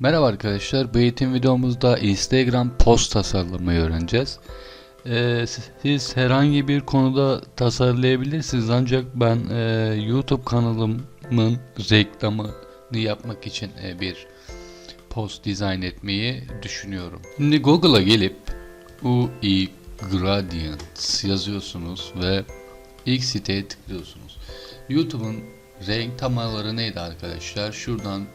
Merhaba arkadaşlar. Bu eğitim videomuzda Instagram post tasarlamayı öğreneceğiz. Ee, siz herhangi bir konuda tasarlayabilirsiniz ancak ben e, YouTube kanalımın reklamını yapmak için e, bir post dizayn etmeyi düşünüyorum. Şimdi Google'a gelip UI Gradients yazıyorsunuz ve ilk siteye tıklıyorsunuz. YouTube'un renk temaları neydi arkadaşlar? Şuradan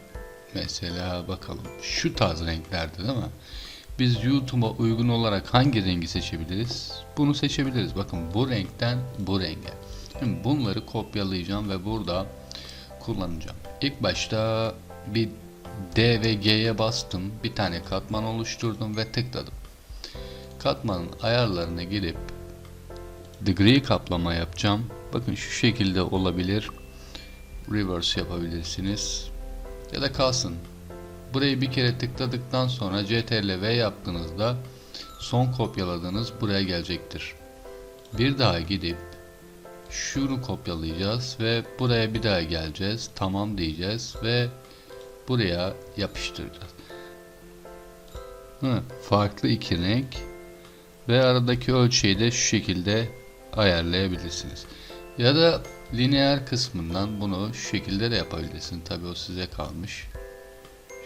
mesela bakalım. Şu tarz renklerde değil mi? Biz YouTube'a uygun olarak hangi rengi seçebiliriz? Bunu seçebiliriz. Bakın bu renkten bu renge. Şimdi bunları kopyalayacağım ve burada kullanacağım. İlk başta bir D ve G'ye bastım. Bir tane katman oluşturdum ve tıkladım. Katmanın ayarlarına girip degree kaplama yapacağım. Bakın şu şekilde olabilir. Reverse yapabilirsiniz. Ya da kalsın. Burayı bir kere tıkladıktan sonra CTRL V yaptığınızda son kopyaladığınız buraya gelecektir. Bir daha gidip şunu kopyalayacağız ve buraya bir daha geleceğiz. Tamam diyeceğiz ve buraya yapıştıracağız. Hı, farklı iki renk ve aradaki ölçüyü de şu şekilde ayarlayabilirsiniz. Ya da lineer kısmından bunu şu şekilde de yapabilirsiniz. Tabi o size kalmış.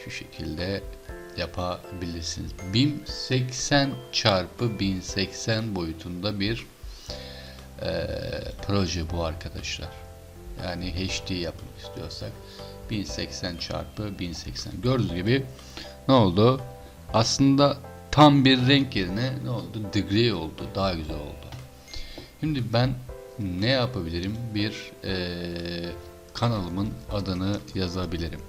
Şu şekilde yapabilirsiniz. 1080 çarpı 1080 boyutunda bir e, proje bu arkadaşlar. Yani HD yapmak istiyorsak 1080 çarpı 1080. Gördüğünüz gibi ne oldu? Aslında tam bir renk yerine ne oldu? Degree oldu. Daha güzel oldu. Şimdi ben ne yapabilirim? Bir e, kanalımın adını yazabilirim.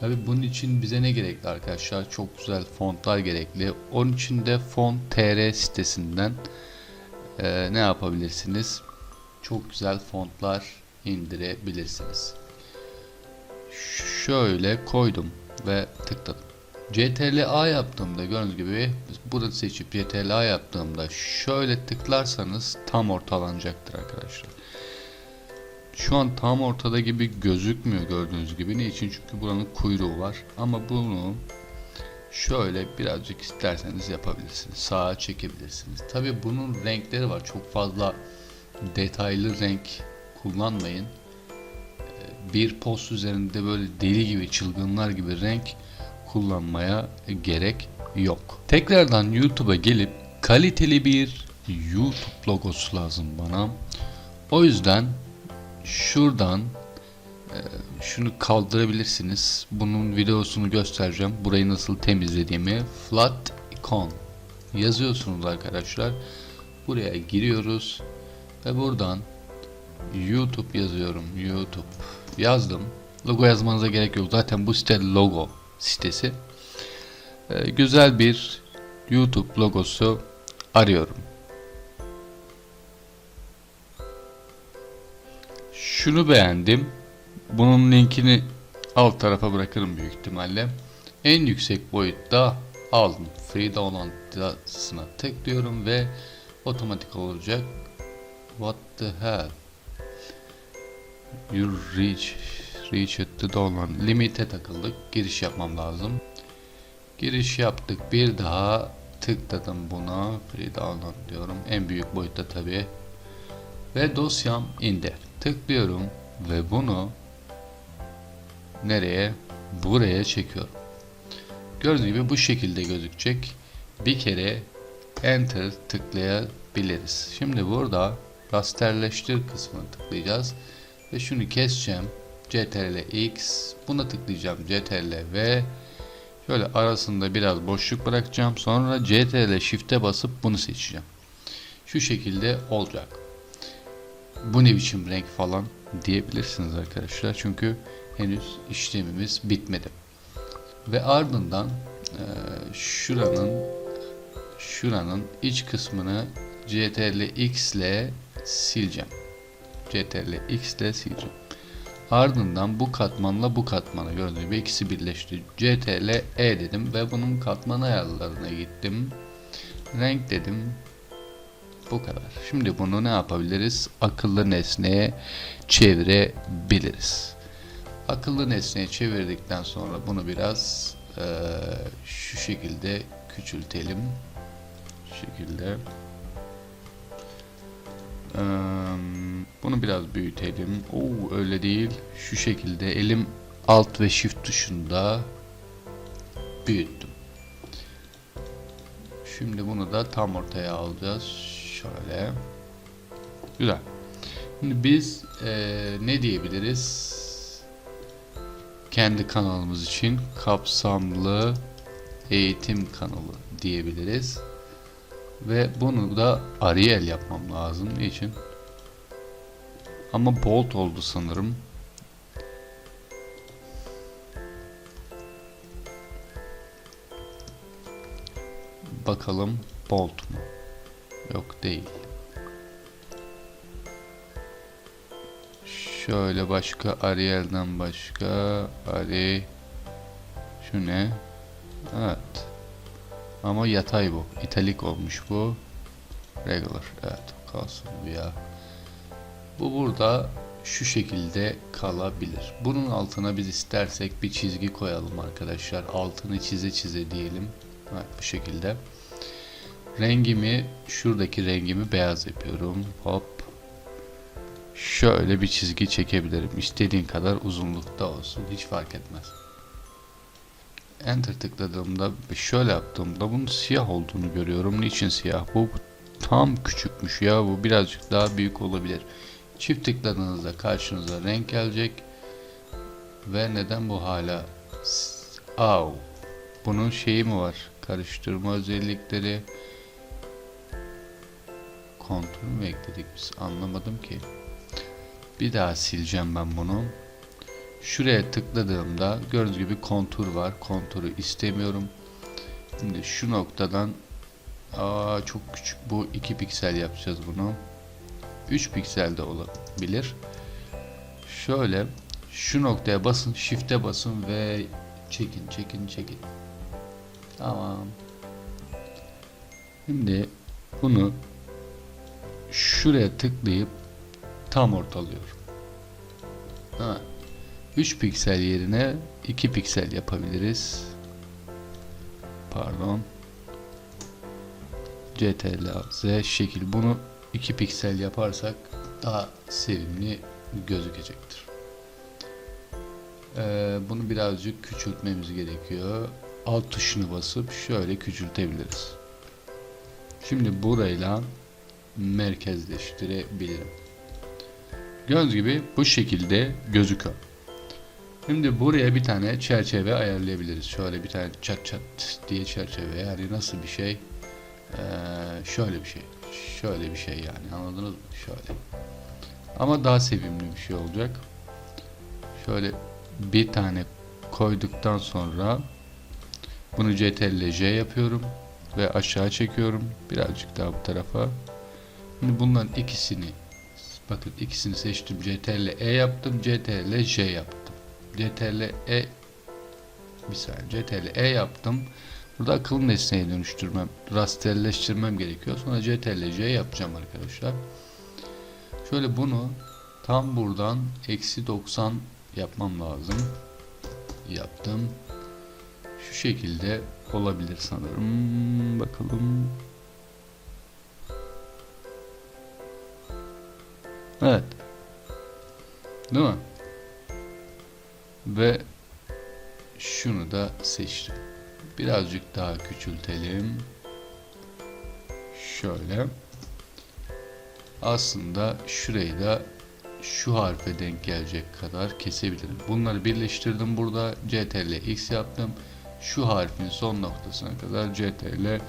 Tabi bunun için bize ne gerekli arkadaşlar? Çok güzel fontlar gerekli. Onun için de font tr sitesinden e, ne yapabilirsiniz? Çok güzel fontlar indirebilirsiniz. Şöyle koydum ve tıkladım. CTRL A yaptığımda gördüğünüz gibi burada seçip CTRL A yaptığımda şöyle tıklarsanız tam ortalanacaktır arkadaşlar. Şu an tam ortada gibi gözükmüyor gördüğünüz gibi. Niçin? Çünkü buranın kuyruğu var. Ama bunu şöyle birazcık isterseniz yapabilirsiniz. Sağa çekebilirsiniz. Tabi bunun renkleri var. Çok fazla detaylı renk kullanmayın. Bir post üzerinde böyle deli gibi çılgınlar gibi renk kullanmaya gerek yok. Tekrardan YouTube'a gelip kaliteli bir YouTube logosu lazım bana. O yüzden şuradan e, şunu kaldırabilirsiniz. Bunun videosunu göstereceğim. Burayı nasıl temizlediğimi. Flat icon yazıyorsunuz arkadaşlar. Buraya giriyoruz ve buradan YouTube yazıyorum. YouTube yazdım. Logo yazmanıza gerek yok. Zaten bu site logo sitesi. Ee, güzel bir YouTube logosu arıyorum. Şunu beğendim. Bunun linkini alt tarafa bırakırım büyük ihtimalle. En yüksek boyutta aldım. Free download'sına tıklıyorum ve otomatik olacak. What the hell? You reach reach at the. Limit'e takıldık. Giriş yapmam lazım. Giriş yaptık. Bir daha tıkladım buna. Free download diyorum. En büyük boyutta tabi. Ve dosyam indi. Tıklıyorum ve bunu nereye? Buraya çekiyorum. Gördüğünüz gibi bu şekilde gözükecek. Bir kere enter tıklayabiliriz. Şimdi burada rasterleştir kısmını tıklayacağız ve şunu keseceğim. CTRL X buna tıklayacağım. CTRL V şöyle arasında biraz boşluk bırakacağım. Sonra CTRL Shift'e basıp bunu seçeceğim. Şu şekilde olacak. Bu ne biçim renk falan diyebilirsiniz arkadaşlar. Çünkü henüz işlemimiz bitmedi. Ve ardından e, şuranın şuranın iç kısmını CTRL X ile sileceğim. CTRL X ile sileceğim. Ardından bu katmanla bu katmanı gördüğünüz gibi ikisi birleşti. CTRL E dedim ve bunun katman ayarlarına gittim. Renk dedim. Bu kadar. Şimdi bunu ne yapabiliriz? Akıllı nesneye çevirebiliriz. Akıllı nesneye çevirdikten sonra bunu biraz Ee, şu şekilde küçültelim. Şu şekilde. Ee, bunu biraz büyütelim. Oo öyle değil. Şu şekilde elim alt ve shift tuşunda büyüttüm. Şimdi bunu da tam ortaya alacağız. Şöyle. Güzel. Şimdi biz eee, ne diyebiliriz? Kendi kanalımız için kapsamlı eğitim kanalı diyebiliriz. Ve bunu da Arial yapmam lazım. Niçin? Ama bold oldu sanırım. Bakalım bold mu? Yok değil. Şöyle başka Ariel'den başka Ari şu ne? Evet. Ama yatay bu. İtalik olmuş bu. Regular. Evet kalsın bu ya. Bu burada şu şekilde kalabilir. Bunun altına biz istersek bir çizgi koyalım arkadaşlar. Altını çize çize diyelim. Evet bu şekilde. Rengimi şuradaki rengimi beyaz yapıyorum. Hop. Şöyle bir çizgi çekebilirim. İstediğin kadar uzunlukta olsun. Hiç fark etmez. Enter tıkladığımda şöyle yaptığımda bunun siyah olduğunu görüyorum. Niçin siyah? Bu tam küçükmüş ya. Bu birazcık daha büyük olabilir. Çift tıkladığınızda karşınıza renk gelecek. Ve neden bu hala Au. Bunun şeyi mi var? Karıştırma özellikleri. Kontrol mü ekledik biz? Anlamadım ki. Bir daha sileceğim ben bunu. Şuraya tıkladığımda gördüğünüz gibi kontur var. Konturu istemiyorum. Şimdi şu noktadan aa çok küçük bu 2 piksel yapacağız bunu. 3 piksel de olabilir. Şöyle şu noktaya basın, shift'e basın ve çekin, çekin, çekin. Tamam. Şimdi bunu şuraya tıklayıp tam ortalıyorum. Ha. 3 piksel yerine 2 piksel yapabiliriz. Pardon. CTRL Z şekil bunu 2 piksel yaparsak daha sevimli gözükecektir. Ee, bunu birazcık küçültmemiz gerekiyor. Alt tuşunu basıp şöyle küçültebiliriz. Şimdi burayla merkezleştirebilirim. Gördüğünüz gibi bu şekilde gözüküyor. Şimdi buraya bir tane çerçeve ayarlayabiliriz. Şöyle bir tane çat çat diye çerçeve. Yani nasıl bir şey? Ee, şöyle bir şey. Şöyle bir şey yani anladınız mı? Şöyle. Ama daha sevimli bir şey olacak. Şöyle bir tane koyduktan sonra bunu CTRL J yapıyorum ve aşağı çekiyorum. Birazcık daha bu tarafa. Şimdi bunların ikisini bakın ikisini seçtim. CTRL E yaptım. CTRL J yaptım. CTRL E bir saniye CTRL E yaptım. Burada akıllı nesneye dönüştürmem, rasterleştirmem gerekiyor. Sonra CTRL J yapacağım arkadaşlar. Şöyle bunu tam buradan eksi 90 yapmam lazım. Yaptım. Şu şekilde olabilir sanırım. Bakalım. Evet. Değil mi? Ve şunu da seçtim. Birazcık daha küçültelim. Şöyle. Aslında şurayı da şu harfe denk gelecek kadar kesebilirim. Bunları birleştirdim burada. CTRL X yaptım. Şu harfin son noktasına kadar CTRL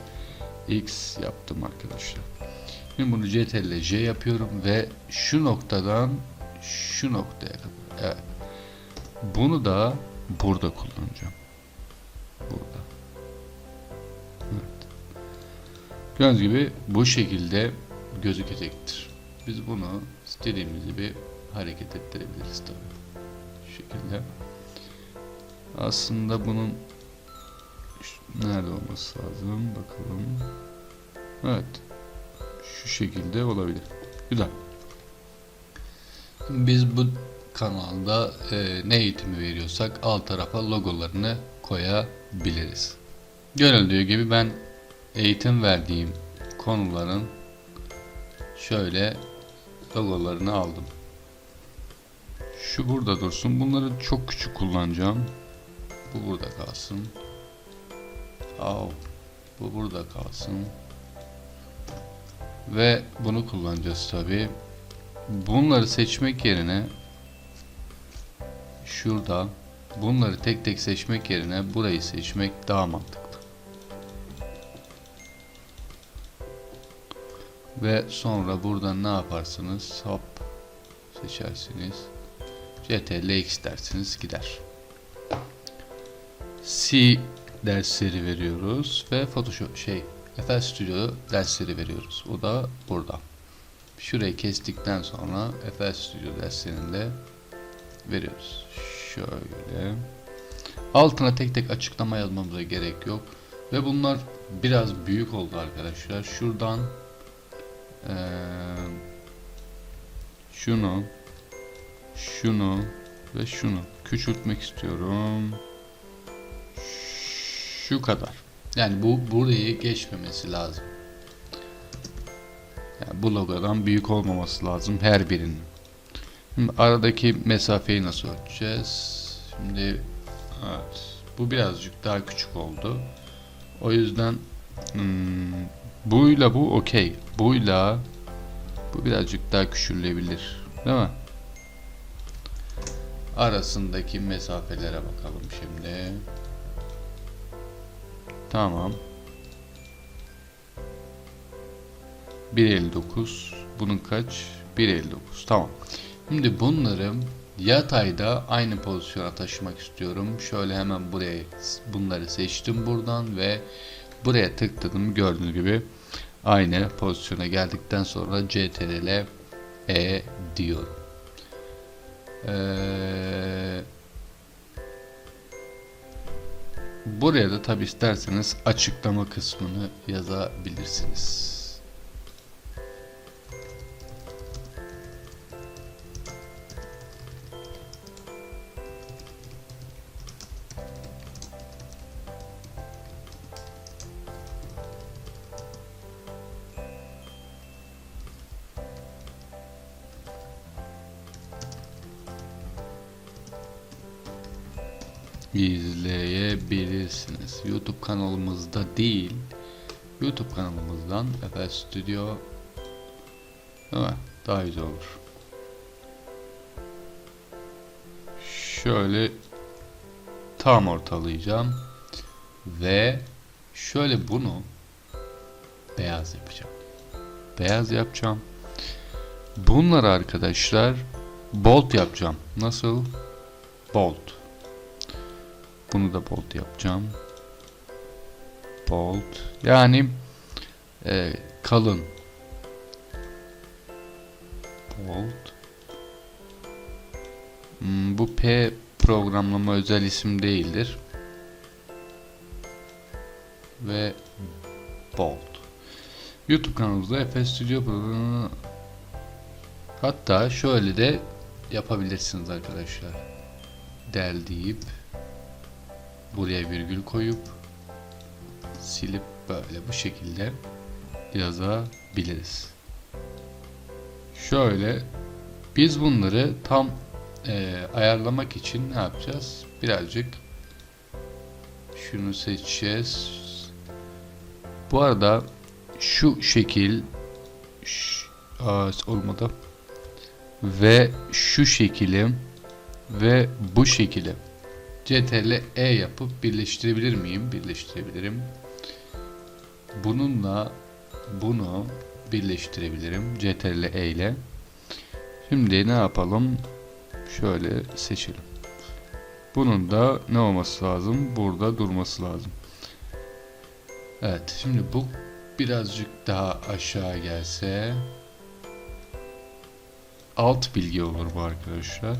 X yaptım arkadaşlar. Şimdi bunu CTRL J yapıyorum ve şu noktadan şu noktaya kadar. Evet. Bunu da burada kullanacağım. Burada. Evet. Gördüğünüz gibi bu şekilde gözükecektir. Biz bunu istediğimiz gibi hareket ettirebiliriz tabi. Şu şekilde. Aslında bunun nerede olması lazım bakalım. Evet. Şu şekilde olabilir. Güzel. Biz bu kanalda e, ne eğitimi veriyorsak alt tarafa logolarını koyabiliriz. Görüldüğü gibi ben eğitim verdiğim konuların şöyle logolarını aldım. Şu burada dursun. Bunları çok küçük kullanacağım. Bu burada kalsın. Au. Bu burada kalsın. Ve bunu kullanacağız tabi. Bunları seçmek yerine şurada bunları tek tek seçmek yerine burayı seçmek daha mantıklı. Ve sonra buradan ne yaparsınız? Hop seçersiniz. CTRL X dersiniz gider. C dersleri veriyoruz ve Photoshop şey FL Studio dersleri veriyoruz. O da burada. Şurayı kestikten sonra FL Studio derslerini de veriyoruz. Şöyle. Altına tek tek açıklama yazmamıza gerek yok. Ve bunlar biraz büyük oldu arkadaşlar. Şuradan eee, şunu şunu ve şunu küçültmek istiyorum. Şu kadar. Yani bu burayı geçmemesi lazım. Yani bu logodan büyük olmaması lazım her birinin. Aradaki mesafeyi nasıl ölçeceğiz? Şimdi evet bu birazcık daha küçük oldu. O yüzden hmm, buyla bu okey. Buyla bu birazcık daha küçülebilir. Değil mi? Arasındaki mesafelere bakalım şimdi. Tamam. 1.59 bunun kaç? 1.59 tamam. Şimdi bunları yatayda aynı pozisyona taşımak istiyorum. Şöyle hemen buraya bunları seçtim buradan ve buraya tıkladım. Gördüğünüz gibi aynı pozisyona geldikten sonra CTRL E diyorum. Ee, buraya da tabi isterseniz açıklama kısmını yazabilirsiniz. İzleyebilirsiniz. YouTube kanalımızda değil, YouTube kanalımızdan FL Studio değil mi? Daha güzel olur. Şöyle tam ortalayacağım ve şöyle bunu beyaz yapacağım. Beyaz yapacağım. Bunları arkadaşlar bold yapacağım. Nasıl? Bold. Bunu da bold yapacağım. Bold. Yani e, kalın. Bold. Hmm, bu P programlama özel isim değildir. Ve bold. YouTube kanalımızda FS Studio programı hatta şöyle de yapabilirsiniz arkadaşlar. Del deyip buraya virgül koyup silip böyle bu şekilde yazabiliriz. Şöyle biz bunları tam e, ayarlamak için ne yapacağız? Birazcık şunu seçeceğiz. Bu arada şu şekil şu, olmadı ve şu şekilim ve bu şekili CTRL E yapıp birleştirebilir miyim? Birleştirebilirim. Bununla bunu birleştirebilirim. CTRL E ile. Şimdi ne yapalım? Şöyle seçelim. Bunun da ne olması lazım? Burada durması lazım. Evet. Şimdi bu birazcık daha aşağı gelse alt bilgi olur bu arkadaşlar.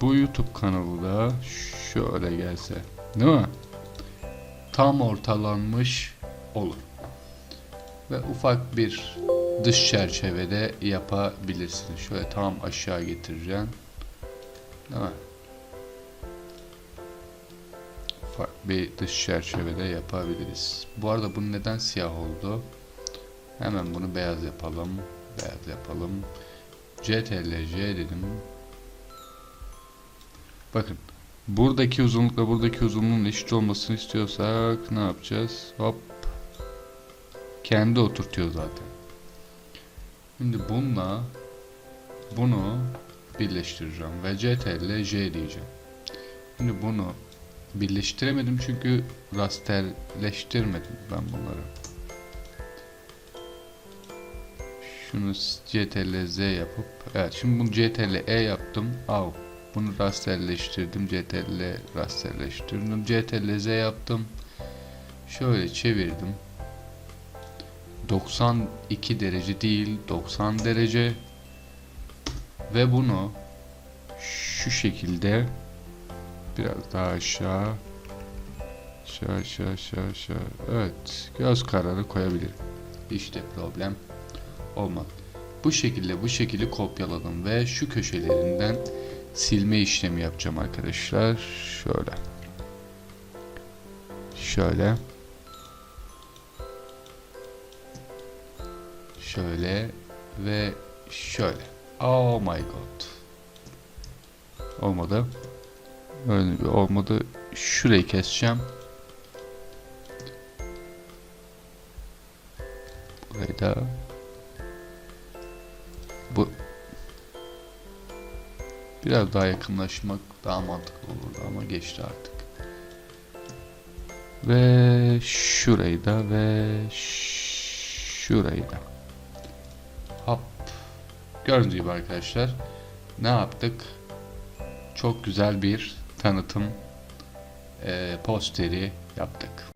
Bu YouTube kanalı da şöyle gelse. Değil mi? Tam ortalanmış olur. Ve ufak bir dış çerçevede yapabilirsin. Şöyle tam aşağı getireceğim. Değil mi? farklı bir dış çerçevede yapabiliriz. Bu arada bu neden siyah oldu? Hemen bunu beyaz yapalım. Beyaz yapalım. CTRL J dedim. Bakın. Buradaki uzunlukla buradaki uzunluğun eşit olmasını istiyorsak ne yapacağız? Hop. Kendi oturtuyor zaten. Şimdi bununla bunu birleştireceğim ve CTRL J diyeceğim. Şimdi bunu birleştiremedim çünkü rasterleştirmedim ben bunları. Şunu CTRL Z yapıp evet şimdi bunu CTRL E yaptım. Av. Bunu rasterleştirdim. CTRL rasterleştirdim. CTRL Z yaptım. Şöyle çevirdim. 92 derece değil 90 derece ve bunu şu şekilde biraz daha aşağı aşağı aşağı aşağı aşağı evet göz kararı koyabilirim işte problem olmadı bu şekilde bu şekilde kopyaladım ve şu köşelerinden silme işlemi yapacağım arkadaşlar. Şöyle. Şöyle. Şöyle ve şöyle. Oh my god. Olmadı. Öyle olmadı. Şurayı keseceğim. Burayı da bu biraz daha yakınlaşmak daha mantıklı olurdu ama geçti artık. Ve şurayı da ve şurayı da. Hop. Gördüğünüz gibi arkadaşlar ne yaptık? Çok güzel bir tanıtım eee, posteri yaptık